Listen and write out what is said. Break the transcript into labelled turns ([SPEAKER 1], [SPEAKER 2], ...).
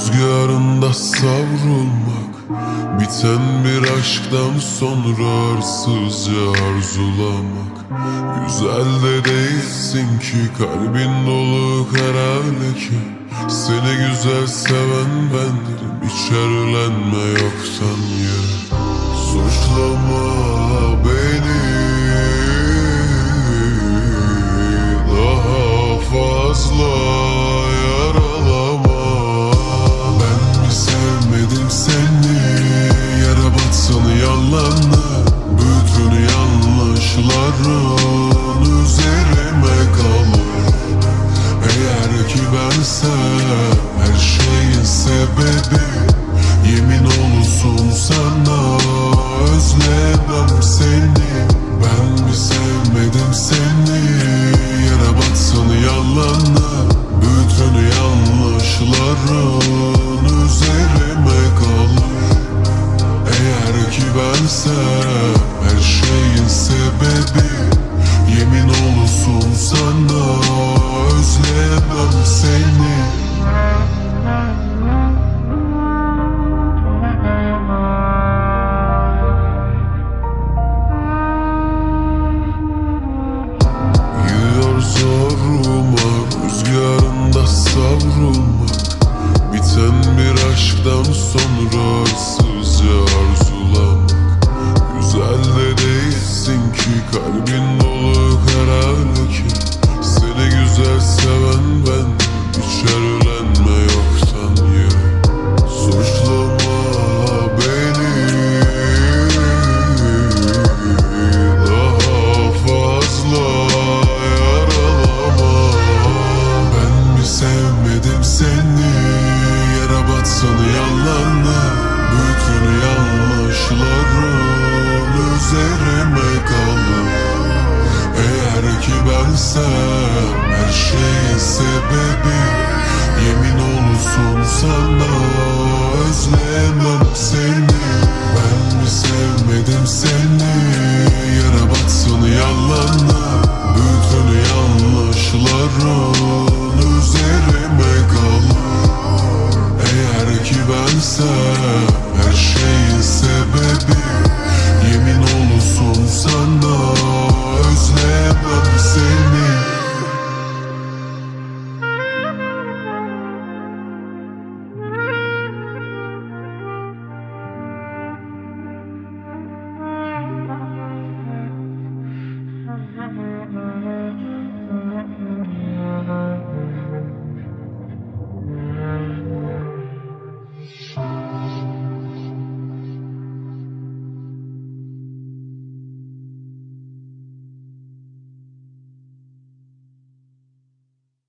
[SPEAKER 1] rüzgarında savrulmak Biten bir aşktan sonra arsızca arzulamak. Güzel de değilsin ki kalbin dolu kara leke Seni güzel seven bendim hiç erlenme yoktan yere room Bensem her şeyin sebebi Yemin olsun sana özlemem seni. Yığıyor zoruma rüzgarında savrulmak Biten bir aşktan sonra ki kalbin dolu kara leke Seni güzel seven ben hiç erlenme yoktan yere Suçlama beni. Daha fazla yaralama. Ben mi sevmedim seni? Yara batsın yalanla Bütün yanlışların üzerime kalır Eğer ki bensem her şeyin sebebi Yemin olsun